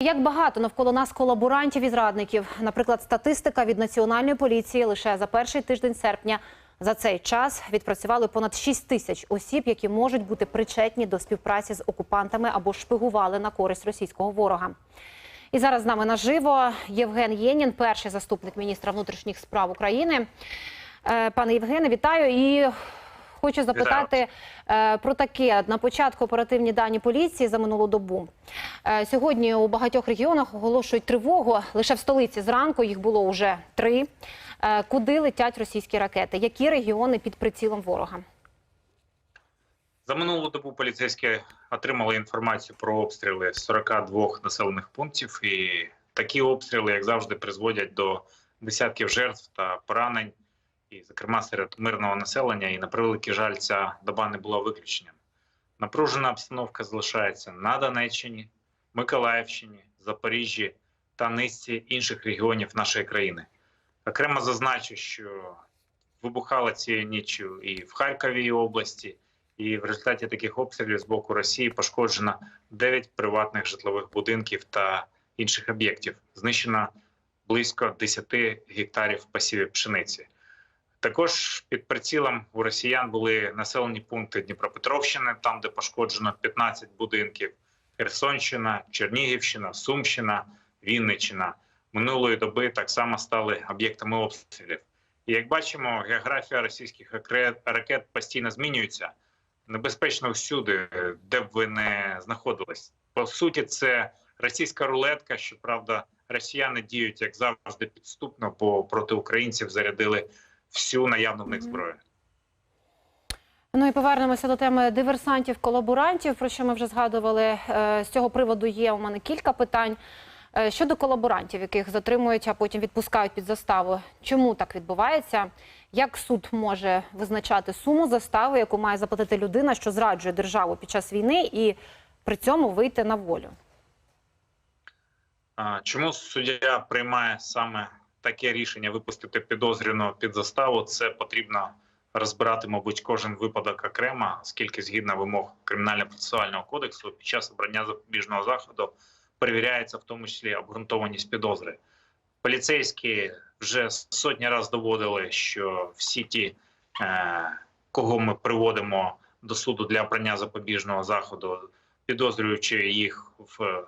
Як багато навколо нас колаборантів і зрадників. Наприклад, статистика від національної поліції лише за перший тиждень серпня за цей час відпрацювали понад 6 тисяч осіб, які можуть бути причетні до співпраці з окупантами або шпигували на користь російського ворога. І зараз з нами наживо Євген Єнін, перший заступник міністра внутрішніх справ України. Е, Пане Євгене, вітаю і хочу запитати е, про таке на початку оперативні дані поліції за минулу добу. Е, Сьогодні у багатьох регіонах оголошують тривогу. Лише в столиці зранку їх було вже три. Е, Куди летять російські ракети? Які регіони під прицілом ворога? За минулу добу поліцейські отримали інформацію про обстріли з 42 населених пунктів, і такі обстріли, як завжди, призводять до десятків жертв та поранень, і, зокрема, серед мирного населення. І на превеликий жаль, ця доба не була виключенням. Напружена обстановка залишається на Донеччині, Миколаївщині, Запоріжжі та низці інших регіонів нашої країни. Окремо зазначу, що вибухала цією ніччю і в Харковій області. І в результаті таких обстрілів з боку Росії пошкоджено 9 приватних житлових будинків та інших об'єктів. Знищено близько 10 гектарів пасівів пшениці. Також під прицілом у росіян були населені пункти Дніпропетровщини, там де пошкоджено 15 будинків, Херсонщина, Чернігівщина, Сумщина, Вінниччина. Минулої доби так само стали об'єктами обстрілів. І як бачимо, географія російських ракет- постійно змінюється небезпечно всюди, де б ви не знаходились. По суті, це російська рулетка. Щоправда, росіяни діють як завжди підступно, бо проти українців зарядили всю наявну в них зброю. Ну і повернемося до теми диверсантів, колаборантів, про що ми вже згадували. Е, З цього приводу є у мене кілька питань. Е, Щодо колаборантів, яких затримують, а потім відпускають під заставу. Чому так відбувається? Як суд може визначати суму застави, яку має заплатити людина, що зраджує державу під час війни, і при цьому вийти на волю? Чому суддя приймає саме таке рішення випустити підозрюваного під заставу? Це потрібно розбирати, мабуть, кожен випадок окремо, оскільки згідно вимог кримінально-процесуального кодексу під час обрання запобіжного заходу перевіряється в тому числі обґрунтованість підозри. Поліцейські вже сотні разів доводили, що всі ті, е, кого ми приводимо до суду для обрання запобіжного заходу, підозрюючи їх в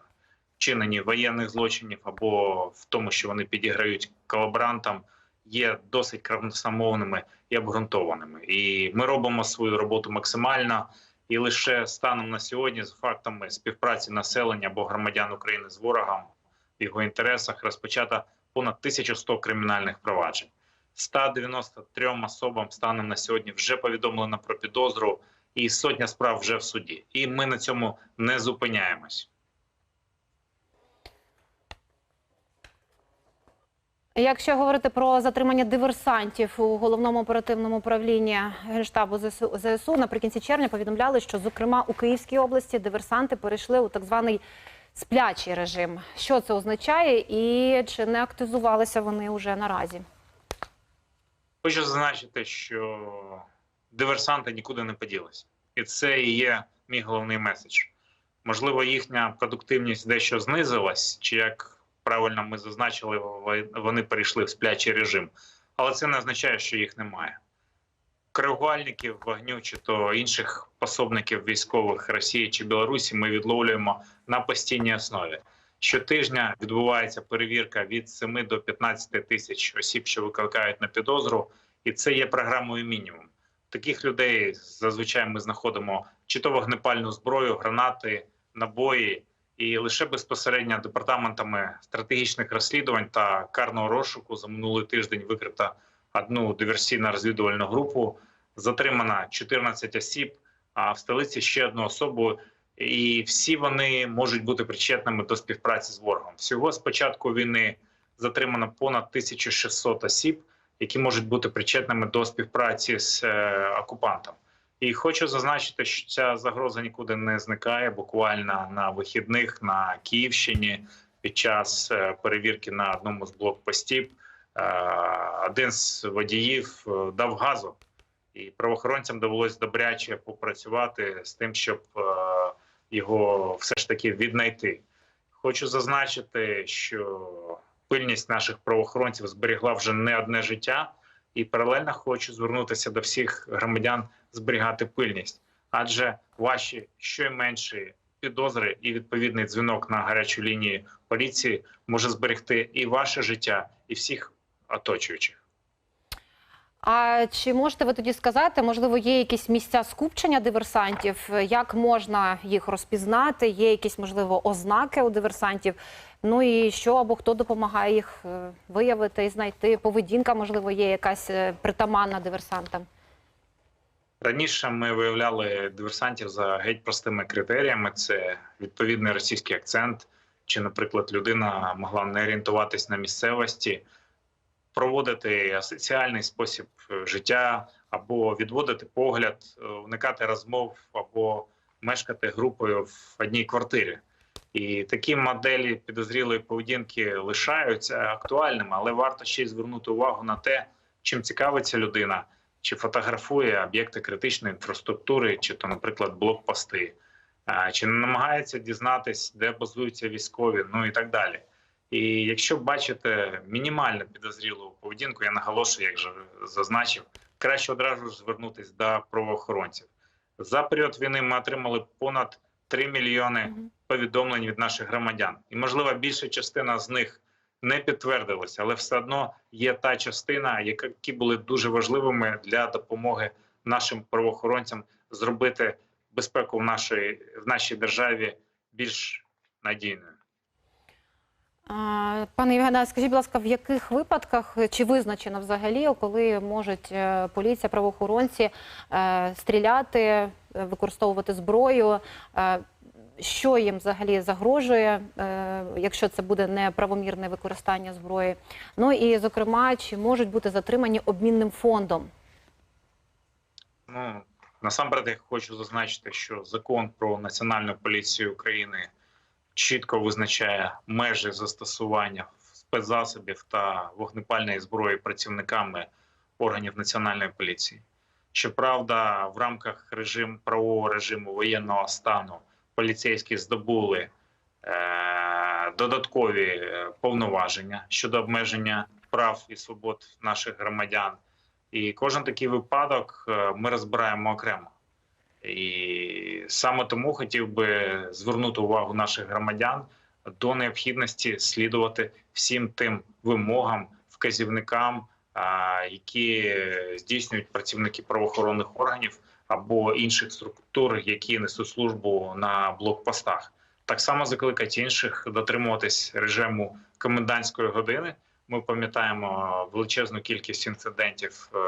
вчиненні воєнних злочинів або в тому, що вони підіграють колаборантам, є досить красномовними і обґрунтованими. І ми робимо свою роботу максимально. І лише станом на сьогодні, з фактами співпраці населення або громадян України з ворогом в його інтересах, розпочато понад 1100 кримінальних проваджень. 193 особам станом на сьогодні вже повідомлено про підозру, і сотня справ вже в суді. І ми на цьому не зупиняємось. Якщо говорити про затримання диверсантів у головному оперативному управлінні генштабу ЗСУ, наприкінці червня повідомляли, що зокрема у Київській області диверсанти перейшли у так званий сплячий режим. Що це означає, і чи не активізувалися вони вже наразі? Хочу зазначити, що диверсанти нікуди не поділися, і це і є мій головний меседж. Можливо, їхня продуктивність дещо знизилась, чи як правильно ми зазначили, вони перейшли в сплячий режим, але це не означає, що їх немає. Коригувальників вогню чи то інших пособників військових Росії чи Білорусі ми відловлюємо на постійній основі. Щотижня відбувається перевірка від 7 до 15 тисяч осіб, що викликають на підозру, і це є програмою мінімум. Таких людей зазвичай ми знаходимо чи то вогнепальну зброю, гранати, набої, і лише безпосередньо департаментами стратегічних розслідувань та карного розшуку за минулий тиждень викрито одну диверсійно-розвідувальну групу. Затримано 14 осіб, а в столиці ще одну особу. І всі вони можуть бути причетними до співпраці з ворогом. Всього з початку війни затримано понад 1600 осіб, які можуть бути причетними до співпраці з е, окупантом. І хочу зазначити, що ця загроза нікуди не зникає. Буквально на вихідних на Київщині під час е, перевірки на одному з блокпостів е, один з водіїв е, дав газу, і правоохоронцям довелось добряче попрацювати з тим, щоб його все ж таки віднайти. Хочу зазначити, що пильність наших правоохоронців зберігла вже не одне життя, і паралельно хочу звернутися до всіх громадян зберігати пильність, адже ваші щойменші підозри і відповідний дзвінок на гарячу лінію поліції може зберегти і ваше життя, і всіх оточуючих. А чи можете ви тоді сказати, можливо, є якісь місця скупчення диверсантів? Як можна їх розпізнати? Є якісь можливо ознаки у диверсантів? Ну і що або хто допомагає їх е, виявити і знайти? Поведінка, можливо, є якась е, притаманна диверсантам? Раніше ми виявляли диверсантів за геть простими критеріями: це відповідний російський акцент, чи, наприклад, людина могла не орієнтуватись на місцевості, проводити асоціальний спосіб е, життя, або відводити погляд, е, уникати розмов, або мешкати групою в одній квартирі. І такі моделі підозрілої поведінки лишаються актуальними, але варто ще й звернути увагу на те, чим цікавиться людина, чи фотографує об'єкти критичної інфраструктури, чи то, наприклад, блокпости, чи не намагається дізнатись, де базуються військові, ну і так далі. І якщо бачите мінімально підозрілу поведінку, я наголошую, як вже зазначив, краще одразу ж звернутися до правоохоронців. За період війни ми отримали понад 3 мільйони повідомлень від наших громадян, і можливо більша частина з них не підтвердилася, але все одно є та частина, які були дуже важливими для допомоги нашим правоохоронцям зробити безпеку в нашій в нашій державі більш надійною. Пане Євгене, скажіть, будь ласка, в яких випадках е, чи визначено взагалі, коли можуть е, поліція, правоохоронці е, стріляти, використовувати зброю? Що їм взагалі загрожує, якщо це буде неправомірне використання зброї? Ну і зокрема, чи можуть бути затримані обмінним фондом? Ну насамперед я хочу зазначити, що закон про національну поліцію України чітко визначає межі застосування спецзасобів та вогнепальної зброї працівниками органів національної поліції. Щоправда, в рамках режим правового режиму воєнного стану поліцейські здобули е, додаткові е, повноваження щодо обмеження прав і свобод наших громадян. І кожен такий випадок е, ми розбираємо окремо. І саме тому хотів би звернути увагу наших громадян до необхідності слідувати всім тим вимогам, вказівникам, які здійснюють працівники правоохоронних органів або інших структур, які несуть службу на блокпостах. Так само закликати інших дотримуватись режиму комендантської години. Ми пам'ятаємо величезну кількість інцидентів е,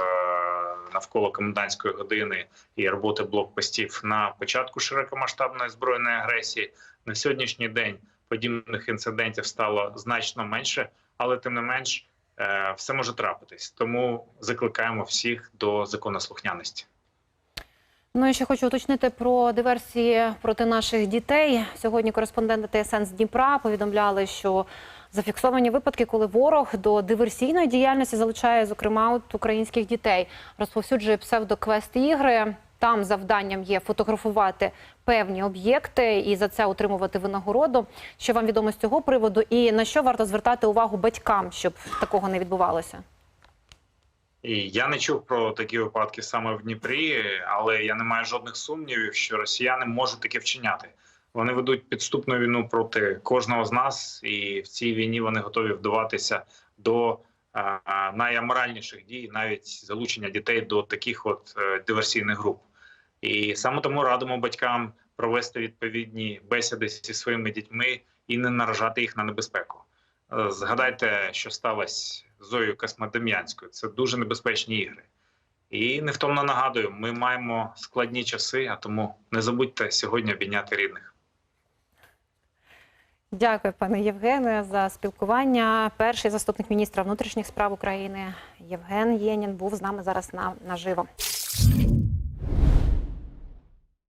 навколо комендантської години і роботи блокпостів на початку широкомасштабної збройної агресії. На сьогоднішній день подібних інцидентів стало значно менше, але тим не менш е, все може трапитись. Тому закликаємо всіх до законослухняності. Ну і ще хочу уточнити про диверсії проти наших дітей. Сьогодні кореспонденти ТСН з Дніпра повідомляли, що зафіксовані випадки, коли ворог до диверсійної діяльності залучає, зокрема, от українських дітей, розповсюджує псевдоквест ігри. Там завданням є фотографувати певні об'єкти і за це отримувати винагороду. Що вам відомо з цього приводу, і на що варто звертати увагу батькам, щоб такого не відбувалося? І я не чув про такі випадки саме в Дніпрі, але я не маю жодних сумнівів, що росіяни можуть таке вчиняти. Вони ведуть підступну війну проти кожного з нас, і в цій війні вони готові вдаватися до найаморальніших дій, навіть залучення дітей до таких от е, диверсійних груп. І саме тому радимо батькам провести відповідні бесіди зі своїми дітьми і не наражати їх на небезпеку. Е, Згадайте, що сталося з Зоєю Космодем'янською. Це дуже небезпечні ігри. І невтомно нагадую, ми маємо складні часи, а тому не забудьте сьогодні обійняти рідних. Дякую, пане Євгене, за спілкування. Перший заступник міністра внутрішніх справ України Євген Єнін був з нами зараз на наживо.